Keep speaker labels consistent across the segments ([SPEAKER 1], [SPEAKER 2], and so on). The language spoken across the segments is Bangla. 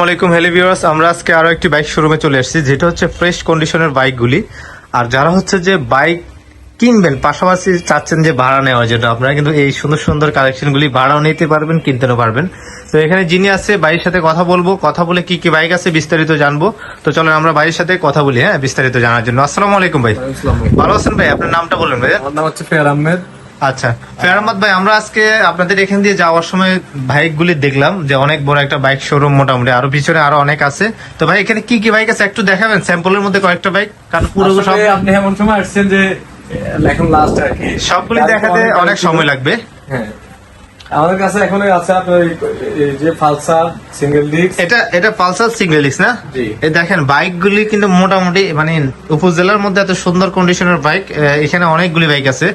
[SPEAKER 1] আসসালামাইকুম হ্যালো ভিউয়ার্স। আমরা আজকে আরও একটি বাইক শোরুমে চলে এসেছি যেটা হচ্ছে ফ্রেশ কন্ডিশনের বাইকগুলি। আর যারা হচ্ছে যে বাইক কিনবেন পাশাপাশি চাচ্ছেন যে ভাড়া নেওয়ার জন্য আপনারা কিন্তু এই সুন্দর সুন্দর কালেকশনগুলি ভাড়াও নিতে পারবেন কিনতেও পারবেন। তো এখানে যিনি আছে বাইরের সাথে কথা বলব কথা বলে কি কি বাইক আছে বিস্তারিত জানব। তো চলো আমরা বাইরের সাথে কথা বলি হ্যাঁ বিস্তারিত জানার জন্য। আসসালামু আলাইকুম ভাই ভালো আছেন ভাই? আপনার নামটা বলবেন ভাই
[SPEAKER 2] আমার নাম হচ্ছে ফেয়ার আহমেদ।
[SPEAKER 1] আচ্ছা ফেরামত ভাই আমরা আজকে আপনাদের এখান দিয়ে যাওয়ার সময় বাইক গুলি দেখলাম যে অনেক বড় একটা বাইক শোরুম মোটামুটি আরও পিছনে আরও অনেক আছে। তো ভাই এখানে কি কি বাইক আছে একটু দেখাবেন? স্যাম্পলের মধ্যে কয়েকটা বাইক কারণ পুরো সব
[SPEAKER 2] আপনি এমন সময় আসছেন যে এখন লাস্ট আর কি।
[SPEAKER 1] সবগুলি দেখাতে অনেক সময় লাগবে।
[SPEAKER 2] হ্যাঁ। আমাদের কাছে এখন আছে আপনার যে ফালসা সিঙ্গেল ডিস্ক।
[SPEAKER 1] এটা এটা পালসার সিঙ্গেল ডিস্ক না? এই দেখেন বাইক গুলি কিন্তু মোটামুটি মানে উপজেলার মধ্যে এত সুন্দর কন্ডিশনের বাইক এখানে অনেকগুলি বাইক আছে।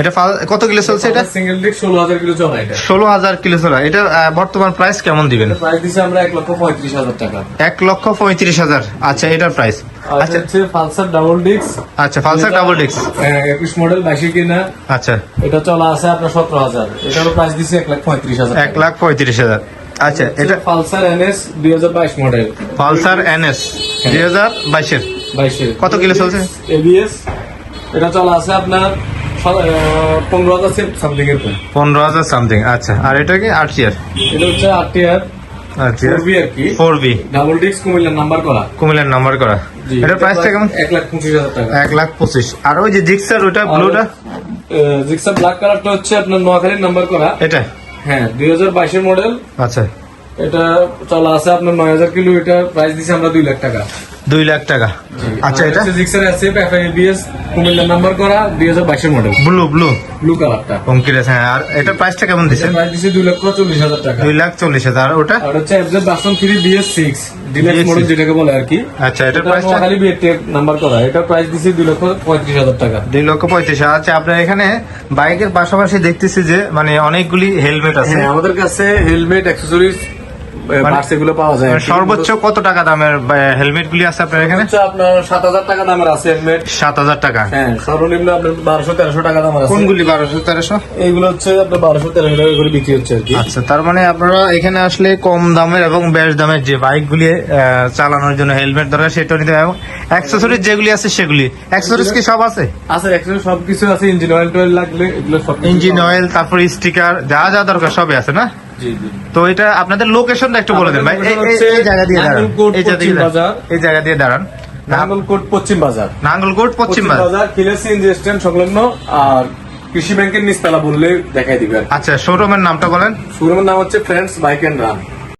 [SPEAKER 1] এটা কত কিলো চলছে এটা?
[SPEAKER 2] সিঙ্গেল ডিস্ক ষোলো হাজার কিলো চলা এটা।
[SPEAKER 1] ষোলো হাজার কিলো চলা। এটা বর্তমান প্রাইস কেমন দিবেন?
[SPEAKER 2] প্রাইস দিচ্ছি আমরা এক লক্ষ পঁয়ত্রিশ হাজার টাকা।
[SPEAKER 1] এক লক্ষ পঁয়ত্রিশ হাজার। আচ্ছা এটার প্রাইস আচ্ছা।
[SPEAKER 2] ফালসার ডাবল ডিস্ক
[SPEAKER 1] আচ্ছা পালসার ডাবল
[SPEAKER 2] একুশ মডেল বাইশে কিনা।
[SPEAKER 1] আচ্ছা।
[SPEAKER 2] এটা চলা আছে আপনার সতেরো হাজার। এটারও প্রাইস দিচ্ছি এক লাখ পঁয়ত্রিশ হাজার
[SPEAKER 1] এক লাখ পঁয়ত্রিশ হাজার। আচ্ছা এটা
[SPEAKER 2] ফালসার এনএস দুই হাজার বাইশ মডেল
[SPEAKER 1] পালসার এনএস দুই হাজার বাইশের।
[SPEAKER 2] বাইশে
[SPEAKER 1] কত কিলো চলছে?
[SPEAKER 2] এবিএস এটা চলা আছে আপনার পনেরো হাজার সামথিং এর
[SPEAKER 1] পনেরো হাজার সামথিং আচ্ছা আর এটা কি? আট চেয়ার
[SPEAKER 2] এটা হচ্ছে আট টিয়ার
[SPEAKER 1] আচ্ছা।
[SPEAKER 2] ফোর বি আর কি?
[SPEAKER 1] ফোর
[SPEAKER 2] ডাবল ডিস্ক কুমিল্লার নাম্বার করা?
[SPEAKER 1] কুমিল্লার নাম্বার করা। এটা প্রাইসটা কেমন?
[SPEAKER 2] এক লাখ পঁচিশ হাজার টাকা।
[SPEAKER 1] এক লাখ পঁচিশ। আর ওই যে জিক্সার ওটা ব্লুটা
[SPEAKER 2] জিক্সার ব্ল্যাক কালারটা হচ্ছে আপনার নোয়াখালীর নাম্বার করা।
[SPEAKER 1] এটা?
[SPEAKER 2] হ্যাঁ দুই হাজার বাইশের মডেল
[SPEAKER 1] আচ্ছা।
[SPEAKER 2] এটা চলা আছে আপনার নয় হাজার কিলো এটা প্রাইস দিচ্ছে আমরা দুই লাখ টাকা।
[SPEAKER 1] দুই লাখ টাকা। আচ্ছা এটা?
[SPEAKER 2] জিক্সার আছে কুমিল্লার নাম্বার করা দুই হাজার বাইশের মডেল
[SPEAKER 1] ব্লু ব্লু
[SPEAKER 2] ব্লু কালারটা
[SPEAKER 1] হ্যাঁ আর এটার প্রাইসটা কেমন দিচ্ছেন
[SPEAKER 2] প্রাইস দিচ্ছে দুই লক্ষ চল্লিশ হাজার টাকা।
[SPEAKER 1] দুই লাখ চল্লিশ হাজার আর ওটা?
[SPEAKER 2] আর হচ্ছে FZ version three BS six deluxe model যেটাকে বলে আর কি।
[SPEAKER 1] আচ্ছা এটার
[SPEAKER 2] এটা
[SPEAKER 1] প্রাইসটা
[SPEAKER 2] নোয়াখালী বিএ নাম্বার করা। এটা প্রাইস দিচ্ছে দুই লক্ষ পঁয়ত্রিশ হাজার টাকা।
[SPEAKER 1] দুই লক্ষ পঁয়ত্রিশ হাজার। আচ্ছা আপনার এখানে বাইকের পাশাপাশি দেখতেছি যে মানে অনেকগুলি হেলমেট আছে।
[SPEAKER 2] হ্যাঁ আমাদের কাছে হেলমেট অ্যাক্সেসরিজ
[SPEAKER 1] মানে-
[SPEAKER 2] পাওয়া যায়।
[SPEAKER 1] মানে সর্বোচ্চ কত টাকা দামের হেলমেট গুলি আছে আপনার এখানে?
[SPEAKER 2] আপনার সাত হাজার টাকা দামের আছে হেলমেট।
[SPEAKER 1] সাত হাজার টাকা।
[SPEAKER 2] হ্যাঁ সর্বনিম্ন আপনার বারোশো তেরোশো টাকা দামের আছে।
[SPEAKER 1] কোনগুলি বারোশো তেরোশো?
[SPEAKER 2] এইগুলো হচ্ছে আপনার বারোশো তেরোশো টাকা করে বিক্রি হচ্ছে আর কি।
[SPEAKER 1] আচ্ছা তার মানে আপনারা এখানে আসলে কম দামের এবং বেশ দামের যে বাইক গুলি চালানোর জন্য হেলমেট দরকার সেটা নিতে এবং অ্যাক্সেসরিজ যেগুলি আছে সেগুলি। অ্যাক্সেসরিজ কি সব আছে?
[SPEAKER 2] আছে অ্যাক্সেসরি সবকিছু আছে। ইঞ্জিন অয়েল টয়েল লাগলে এগুলো সব
[SPEAKER 1] ইঞ্জিন অয়েল তারপর স্টিকার যা যা দরকার সবই আছে না? তো এটা আপনাদের লোকেশনটা একটু বলে দেন ভাই। এই- জায়গা দিয়ে দাঁড়ান।
[SPEAKER 2] নাঙ্গলকোট
[SPEAKER 1] এই জায়গা দিয়ে
[SPEAKER 2] পশ্চিম
[SPEAKER 1] দাঁড়ান।
[SPEAKER 2] বাজার।
[SPEAKER 1] এই জায়গা দিয়ে দাঁড়ান।
[SPEAKER 2] নাঙ্গলকোট পশ্চিম বাজার।
[SPEAKER 1] নাঙ্গলকোট পশ্চিম বাজার।
[SPEAKER 2] বাজার কিলেসি ইন্ডাস্ট্রিয়াল সংলগ্ন আর কৃষি ব্যাংকের নিচতলা বললে দেখাই দিবে
[SPEAKER 1] আচ্ছা শোরুমের নামটা বলেন।
[SPEAKER 2] শোরুমের নাম হচ্ছে ফ্রেন্ডস বাইক এন্ড রান